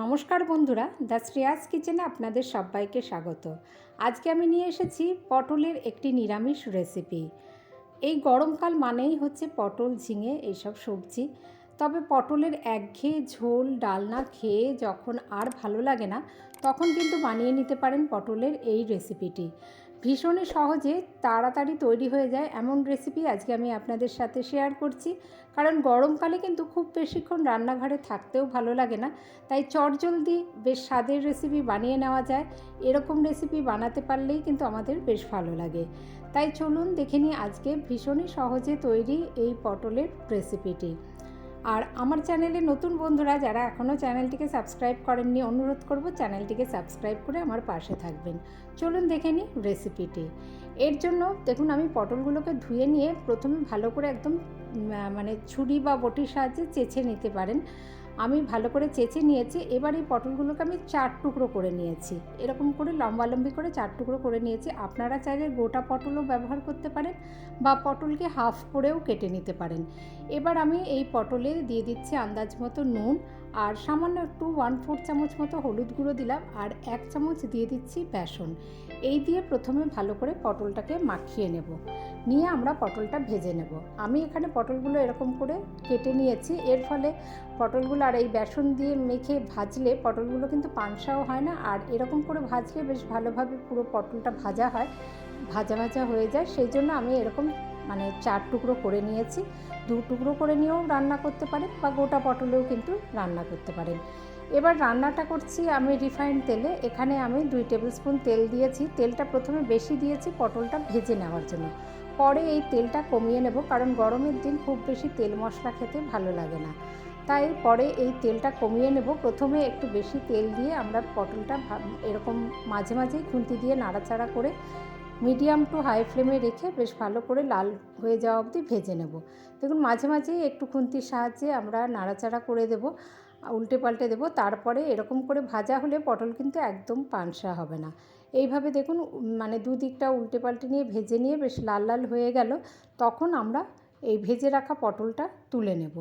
নমস্কার বন্ধুরা, দ্য শ্রেয়াস কিচেনে আপনাদের সবাইকে স্বাগত। আজকে আমি নিয়ে এসেছি পটলের একটি নিরামিষ রেসিপি এই গরমকাল মানেই হচ্ছে পটল ঝিঙে, এইসব সবজি। তবে পটলের একঘেয়ে ঝোল, ডালনা খেয়ে যখন আর ভালো লাগে না, তখন কিন্তু বানিয়ে নিতে পারেন পটলের এই রেসিপিটি ভীষণই সহজে তাড়াতাড়ি তৈরি হয়ে যায় এমন রেসিপি আজকে আমি আপনাদের সাথে শেয়ার করছি। কারণ গরমকালে কিন্তু খুব বেশিক্ষণ রান্নাঘরে থাকতেও ভালো লাগে না। তাই চটজলদি বেশ স্বাদের রেসিপি বানিয়ে নেওয়া যায়। এরকম রেসিপি বানাতে পারলেই কিন্তু আমাদের বেশ ভালো লাগে। তাই চলুন দেখে নিই আজকে ভীষণই সহজে তৈরি এই পটলের রেসিপিটি আর আমার চ্যানেলে নতুন বন্ধুরা যারা এখনও চ্যানেলটিকে সাবস্ক্রাইব করেননি, অনুরোধ করব চ্যানেলটিকে সাবস্ক্রাইব করে আমার পাশে থাকবেন। চলুন দেখে নিই রেসিপিটি। এর জন্য দেখুন, আমি পটলগুলোকে ধুয়ে নিয়ে প্রথমে ভালো করে একদম মানে ছুরি বা বটির সাহায্যে চেঁচে নিতে পারেন। আমি ভালো করে চেঁচে নিয়েছি। এবার এই পটলগুলোকে আমি চার টুকরো করে নিয়েছি। এরকম করে লম্বালম্বি করে চার টুকরো করে নিয়েছি। আপনারা চাইলে গোটা পটলও ব্যবহার করতে পারেন। বা পটলকে হাফ করেও কেটে নিতে পারেন। এবার আমি এই পটলে দিয়ে দিচ্ছি আন্দাজ মতো নুন আর সামান্য একটু ওয়ান ফোর চামচ মতো হলুদ গুঁড়ো দিলাম আর এক চামচ দিয়ে দিচ্ছি বেসন। এই দিয়ে প্রথমে ভালো করে পটলটাকে মাখিয়ে নেব। নিয়ে আমরা পটলটা ভেজে নেব। আমি এখানে পটলগুলো এরকম করে কেটে নিয়েছি। এর ফলে পটলগুলো আর এই বেসন দিয়ে মেখে ভাজলে পটলগুলো কিন্তু পানসাও হয় না। আর এরকম করে ভাজলে বেশ ভালোভাবে পুরো পটলটা ভাজা হয়। ভাজা ভাজা হয়ে যায়, সেই জন্য আমি এরকম মানে চার টুকরো করে নিয়েছি। দু টুকরো করে নিয়েও রান্না করতে পারেন বা গোটা পটলেও কিন্তু রান্না করতে পারেন। এবার রান্নাটা করছি আমি রিফাইন্ড তেলে। এখানে আমি দুই টেবিল স্পুন তেল দিয়েছি। তেলটা প্রথমে বেশি দিয়েছি পটলটা ভেজে নেওয়ার জন্য। পরে এই তেলটা কমিয়ে নেব কারণ গরমের দিন খুব বেশি তেল মশলা খেতে ভালো লাগে না। তাই পরে এই তেলটা কমিয়ে নেব। প্রথমে একটু বেশি তেল দিয়ে আমরা পটলটা এরকম মাঝে মাঝেই খুন্তি দিয়ে নাড়াচাড়া করে মিডিয়াম টু হাই ফ্লেমে রেখে বেশ ভালো করে লাল হয়ে যাওয়া অবধি ভেজে নেব। দেখুন, মাঝে মাঝেই একটু খুন্তির সাহায্যে আমরা নাড়াচাড়া করে দেব, উল্টে পাল্টে দেবো। তারপরে এরকম করে ভাজা হলে পটল কিন্তু একদম পানসা হবে না। এইভাবে দেখুন মানে দুদিকটা উল্টে পাল্টে নিয়ে ভেজে নিয়ে বেশ লাল লাল হয়ে গেল। তখন আমরা এই ভেজে রাখা পটলটা তুলে নেব।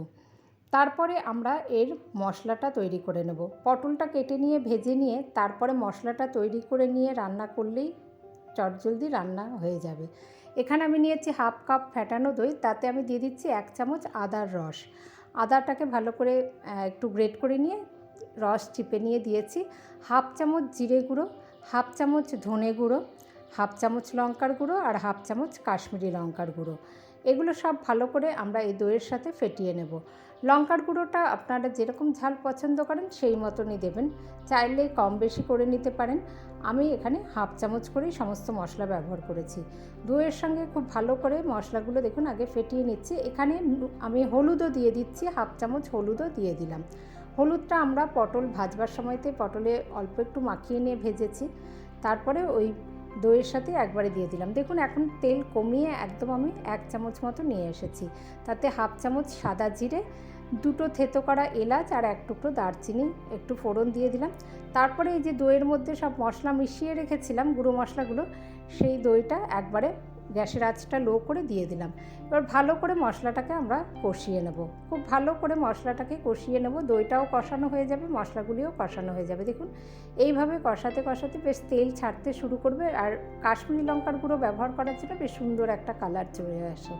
তারপরে আমরা এর মশলাটা তৈরি করে নেব। পটলটা কেটে নিয়ে ভেজে নিয়ে তারপরে মশলাটা তৈরি করে নিয়ে রান্না করলেই চটজলদি রান্না হয়ে যাবে। এখানে আমি নিয়েছি হাফ কাপ ফ্যাটানো দই, তাতে আমি দিয়ে দিচ্ছি এক চামচ আদার রস। আদাটাকে ভালো করে একটু গ্রেট করে নিয়ে রস চিপে নিয়ে দিয়েছি। হাফ চামচ জিরে গুঁড়ো, হাফ চামচ ধনে গুঁড়ো, হাফ চামচ লঙ্কার গুঁড়ো আর হাফ চামচ কাশ্মীরি লঙ্কার গুঁড়ো। এগুলো সব ভালো করে আমরা এই দইয়ের সাথে ফেটিয়ে নেব। লঙ্কার গুঁড়োটা আপনারা যেরকম ঝাল পছন্দ করেন সেই মতনই দেবেন। চাইলে কম বেশি করে নিতে পারেন। আমি এখানে হাফ চামচ করেই সমস্ত মশলা ব্যবহার করেছি। দইয়ের সঙ্গে খুব ভালো করে মশলাগুলো দেখুন আগে ফেটিয়ে নিচ্ছি। এখানে আমি হলুদও দিয়ে দিচ্ছি, হাফ চামচ হলুদও দিয়ে দিলাম। হলুদটা আমরা পটল ভাজবার সময়তে পটলে অল্প একটু মাখিয়ে নিয়ে ভেজেছি। তারপরে ওই দইয়ের সাথে একবারে দিয়ে দিলাম। দেখুন, এখন তেল কমিয়ে একদম আমি এক চামচ মতো নিয়ে এসেছি। তাতে হাফ চামচ সাদা জিরে, দুটো থেতো করা এলাচ আর এক টুকরো দারচিনি, একটু ফোড়ন দিয়ে দিলাম। তারপরে এই যে দইয়ের মধ্যে সব মশলা মিশিয়ে রেখেছিলাম, গুঁড়ো মশলাগুলো, সেই দইটা একবারে গ্যাসের আঁচটা লো করে দিয়ে দিলাম। এবার ভালো করে মশলাটাকে আমরা কষিয়ে নেব। খুব ভালো করে মশলাটাকে কষিয়ে নেব। দইটাও কষানো হয়ে যাবে, মশলাগুলিও কষানো হয়ে যাবে। দেখুন, এইভাবে কষাতে কষাতে বেশ তেল ছাড়তে শুরু করবে। আর কাশ্মীরি লঙ্কার গুঁড়ো ব্যবহার করার জন্য বেশ সুন্দর একটা কালার চলে আসে।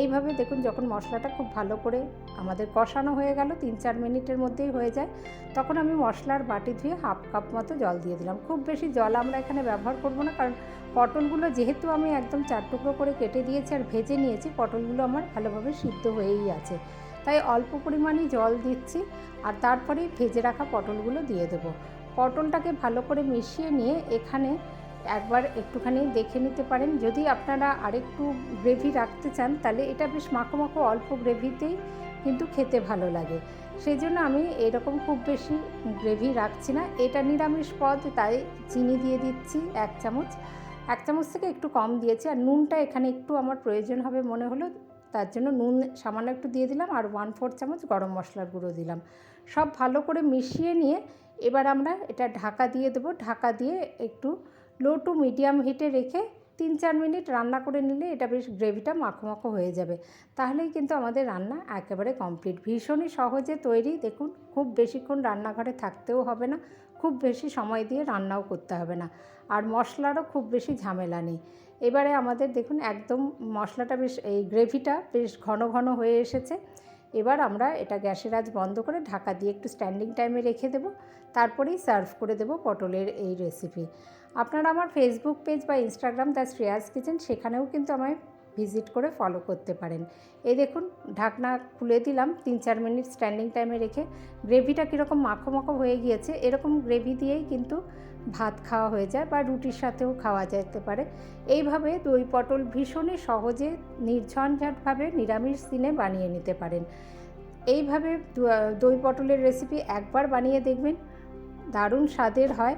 এইভাবে দেখুন যখন মশলাটা খুব ভালো করে আমাদের কষানো হয়ে গেল, তিন চার মিনিটের মধ্যেই হয়ে যায়, তখন আমি মশলার বাটি ধুয়ে হাফ কাপ মতো জল দিয়ে দিলাম। খুব বেশি জল আমরা এখানে ব্যবহার করব না, কারণ পটলগুলো যেহেতু আমি একদম চার টুকরো করে কেটে দিয়েছি আর ভেজে নিয়েছি, পটলগুলো আমার ভালোভাবে সিদ্ধ হয়েই আছে। তাই অল্প পরিমাণই জল দিচ্ছি আর তারপরে ভেজে রাখা পটলগুলো দিয়ে দেবো। পটলটাকে ভালো করে মিশিয়ে নিয়ে এখানে একবার একটুখানি দেখে নিতে পারেন। যদি আপনারা আরেকটু গ্রেভি রাখতে চান, তাহলে এটা বেশ মাখো মাখো অল্প গ্রেভিতেই কিন্তু খেতে ভালো লাগে। সেই জন্য আমি এরকম খুব বেশি গ্রেভি রাখছি না। এটা নিরামিষ পদ, তাই চিনি দিয়ে দিচ্ছি এক চামচ। এক চামচ থেকে একটু কম দিয়েছি, আর নুনটা এখানে একটু আমার প্রয়োজন হবে মনে হলো, তার জন্য নুন সামান্য একটু দিয়ে দিলাম, আর ওয়ান ফোর চামচ গরম মশলার গুঁড়ো দিলাম। সব ভালো করে মিশিয়ে নিয়ে এবার আমরা এটা ঢাকা দিয়ে দেবো। ঢাকা দিয়ে একটু লো টু মিডিয়াম হিটে রেখে তিন চার মিনিট রান্না করে নিলে এটা বেশ গ্রেভিটা মাখো মাখো হয়ে যাবে। তাহলেই কিন্তু আমাদের রান্না একেবারে কমপ্লিট। ভীষণই সহজে তৈরি। দেখুন, খুব বেশিক্ষণ রান্নাঘরে থাকতেও হবে না, খুব বেশি সময় দিয়ে রান্নাও করতে হবে না। আর মশলারও খুব বেশি ঝামেলা নেই। এবারে আমাদের দেখুন, একদম মশলাটা বেশ, এই গ্রেভিটা বেশ ঘন ঘন হয়ে এসেছে। এবার আমরা এটা গ্যাসের আজ বন্ধ করে ঢাকা দিয়ে একটু স্ট্যান্ডিং টাইমে রেখে দেবো। তারপরেই সার্ভ করে দেবো পটলের এই রেসিপি আপনারা আমার ফেসবুক পেজ বা ইনস্টাগ্রাম দ্য শ্রেয়াস কিচেন সেখানেও কিন্তু আমায় ভিজিট করে ফলো করতে পারেন। এই দেখুন, ঢাকনা খুলে দিলাম, তিন চার মিনিট স্ট্যান্ডিং টাইমে রেখে। গ্রেভিটা কীরকম মাখো মাখো হয়ে গিয়েছে, এরকম গ্রেভি দিয়েই কিন্তু ভাত খাওয়া হয়ে যায় বা রুটির সাথেও খাওয়া যেতে পারে। এইভাবে দই পটল ভীষণই সহজে নির্ঝঞ্ঝাটভাবে নিরামিষ দিনে বানিয়ে নিতে পারেন। এইভাবে দই পটলের রেসিপি একবার বানিয়ে দেখবেন, দারুণ স্বাদের হয়।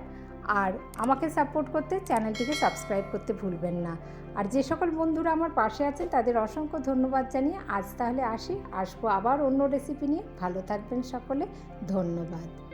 আর আমাকে সাপোর্ট করতে চ্যানেলটিকে সাবস্ক্রাইব করতে ভুলবেন না। আর যে সকল বন্ধুরা আমার পাশে আছেন, তাদের অসংখ্য ধন্যবাদ জানিয়ে আজ তাহলে আসি। আসব আবার অন্য রেসিপি নিয়ে। ভালো থাকবেন সকলে। ধন্যবাদ।